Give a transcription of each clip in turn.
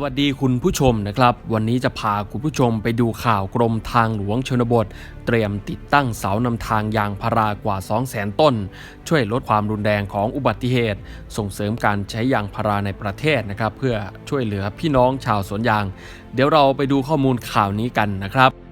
สวัสดีคุณผู้ชมนะครับ วันนี้จะพาคุณผู้ชมไปดูข่าวกรมทางหลวงชนบท เตรียมติดตั้งเสานำทางยางพารากว่า 200,000 ต้น ช่วยลดความรุนแรงของอุบัติเหตุ ส่งเสริมการใช้ยางพาราในประเทศนะครับ เพื่อช่วยเหลือพี่น้องชาวสวนยาง เดี๋ยวเราไปดูข้อมูลข่าวนี้กันนะครับ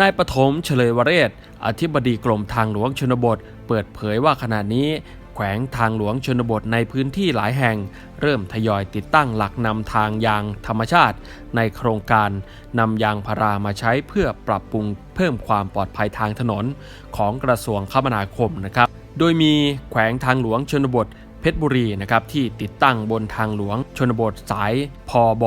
นายปฐมเฉลยวเรศ อธิบดีกรมทางหลวงชนบท เปิดเผยว่าขณะนี้ แขวงทางหลวงชนบทในพื้นที่หลายแห่ง เริ่มทยอยติดตั้งหลักนำทางยางธรรมชาติ ในโครงการนำยางพารามาใช้เพื่อปรับปรุงเพิ่มความปลอดภัยทางถนนของกระทรวงคมนาคมนะครับ โดยมีแขวงทางหลวงชนบทเพชรบุรีนะครับที่ติดตั้งบนทางหลวงชนบทสายพอบ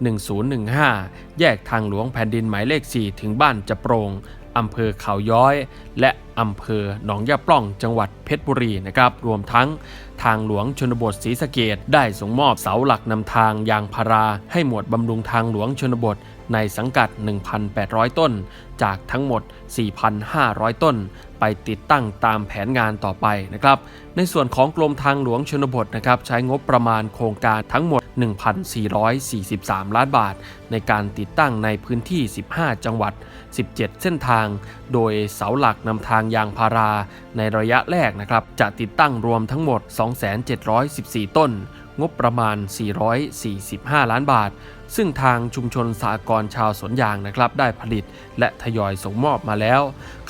1015 แยกทางหลวงแผ่นดินหมายเลข 4 ถึงบ้านจะโปรงอำเภอเขาย้อย และ อำเภอหนองยาปล่องจังหวัดเพชรบุรีนะครับรวมทั้งทางหลวงชนบทศรีสะเกดได้ส่งมอบเสาหลักนำทางยางพารา ให้หมวดบำรุงทางหลวงชนบทในสังกัด 1,800 ต้น จากทั้งหมด 4,500 ต้น ไปติดตั้งตามแผนงานต่อไปนะครับ ในส่วนของกรมทางหลวงชนบทนะครับใช้งบประมาณโครงการทั้งหมด 1,443 ล้านบาท ในการติดตั้งในพื้นที่ 15 จังหวัด 17 เส้นทาง โดยเสาหลักนำทางยางพาราในระยะแรกนะครับจะติดตั้งรวมทั้งหมด 2,714 ต้น งบประมาณ 445 ล้านบาท ซึ่งทางชุมชนสากรชาวสวนยางนะครับ ได้ผลิตและทยอยส่งมอบมาแล้ว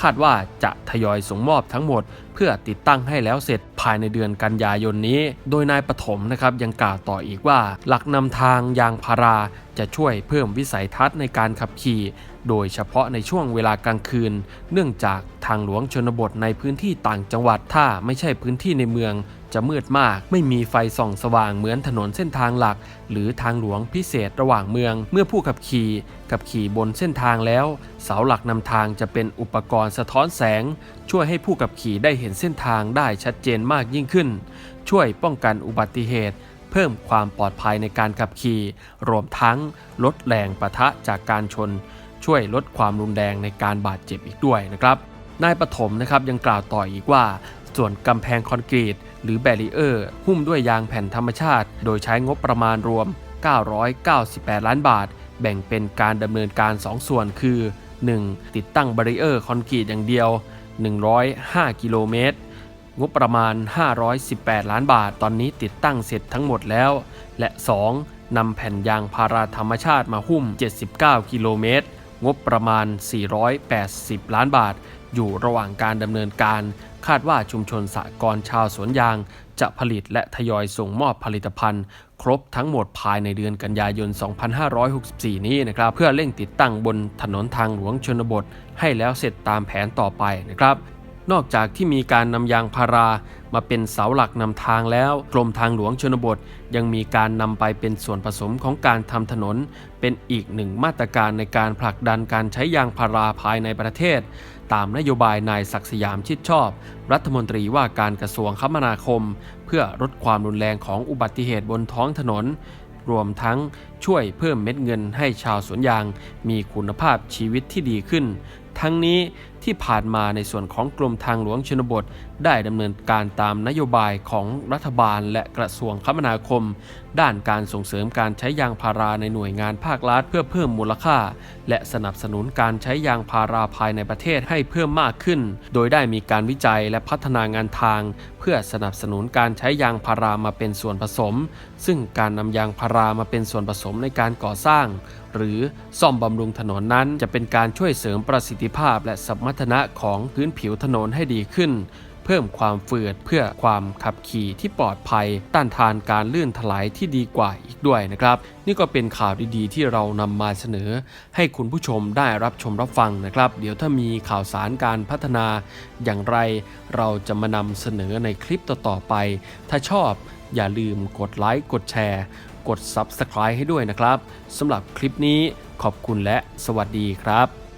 คาดว่าจะทยอยส่งมอบทั้งหมด เพื่อติดตั้งให้แล้วเสร็จภายในเดือนกันยายนนี้ โดยนายปฐมนะครับยังกล่าวต่ออีกว่า หลักนำทางยางพาราจะช่วยเพิ่มวิสัยทัศน์ในการขับขี่โดยเฉพาะในช่วงเวลากลางคืน เนื่องจากทางหลวงชนบทในพื้นที่ต่างจังหวัดถ้าไม่ใช่พื้นที่ในเมือง จะมืดมาก ไม่มีไฟส่องสว่างเหมือนถนนเส้นทางหลัก หรือทางหลวงพิเศษระหว่างเมือง เมื่อผู้ขับขี่ขับขี่บนเส้นทางแล้ว เสาหลักนำทางจะเป็นอุปกรณ์สะท้อนแสง ช่วยให้ผู้ขับขี่ได้เห็นเส้นทางได้ชัดเจนมากยิ่งขึ้น ช่วยป้องกันอุบัติเหตุ เพิ่มความปลอดภัยในการขับขี่ รวมทั้งลดแรงประทะจากการชน ช่วยลดความรุนแรงในการบาดเจ็บอีกด้วยนะครับนายปฐมนะครับยังกล่าวต่ออีกว่า ส่วนกำแพงคอนกรีต หรือแบรีเออร์ หุ้มด้วยยางแผ่นธรรมชาติ โดยใช้งบประมาณรวม 998 ล้านบาท แบ่งเป็นการดำเนินการ 2 ส่วนคือ 1. ติดตั้งแบรีเออร์คอนกรีตอย่างเดียว 105 กิโลเมตร งบประมาณ 518 ล้านบาท ตอนนี้ติดตั้งเสร็จทั้งหมดแล้ว และ 2. นำแผ่นยางพาราธรรมชาติมาหุ้ม 79 กิโลเมตร งบประมาณ 480 ล้านบาท อยู่ระหว่างการดำเนินการ คาดว่าชุมชนสากรชาวสวนยาง จะผลิตและทยอยส่งมอบผลิตภัณฑ์ ครบทั้งหมดภายในเดือนกันยายน 2564 นี้นะครับเพื่อเร่งติดตั้งบนถนนทางหลวงชนบท ให้แล้วเสร็จตามแผนต่อไปนะครับ นอกจากที่มีการนำยางพารามาเป็นเสาหลักนำทางแล้วกรมทางหลวงชนบท ยังมีการนำไปเป็นส่วนผสมของการทำถนน เป็นอีกหนึ่งมาตรการในการผลักดันการใช้ยางพาราภายในประเทศ ตามนโยบายนายศักสยามชิดชอบ รัฐมนตรีว่าการกระทรวงคมนาคม เพื่อลดความรุนแรงของอุบัติเหตุบนท้องถนน รวมทั้งช่วยเพิ่มเม็ดเงินให้ชาวสวนยาง มีคุณภาพชีวิตที่ดีขึ้น ทั้งนี้ ที่ผ่านมาในส่วนของกรมทางหลวงชนบท ได้ดำเนินการตามนโยบายของรัฐบาลและกระทรวงคมนาคม ด้านการส่งเสริมการใช้ยางพาราในหน่วยงานภาครัฐเพื่อเพิ่มมูลค่า และสนับสนุนการใช้ยางพาราภายในประเทศให้เพิ่มมากขึ้น โดยได้มีการวิจัยและพัฒนางานทาง เพื่อสนับสนุนการใช้ยางพารามาเป็นส่วนผสม ซึ่งการนำยางพารามาเป็นส่วนผสมในการก่อสร้าง หรือซ่อมบำรุงถนนนั้น จะเป็นการช่วยเสริมประสิทธิภาพ และสมรรถนะของพื้นผิวถนนให้ดีขึ้น เพิ่มความเฟืดเพื่อความขับขี่ที่ปลอดภัย ต้านทานการลื่นถลายที่ดีกว่าอีกด้วยนะครับ นี่ก็เป็นข่าวดีๆ ที่เรานำมาเสนอ ให้คุณผู้ชมได้รับชมรับฟังนะครับ เดี๋ยวถ้ามีข่าวสารการพัฒนาอย่างไร เราจะมานำเสนอในคลิปต่อๆไป ถ้าชอบอย่าลืมกดไลค์กดแชร์ กด Subscribe ให้ด้วยนะครับสำหรับคลิปนี้ขอบคุณและสวัสดีครับ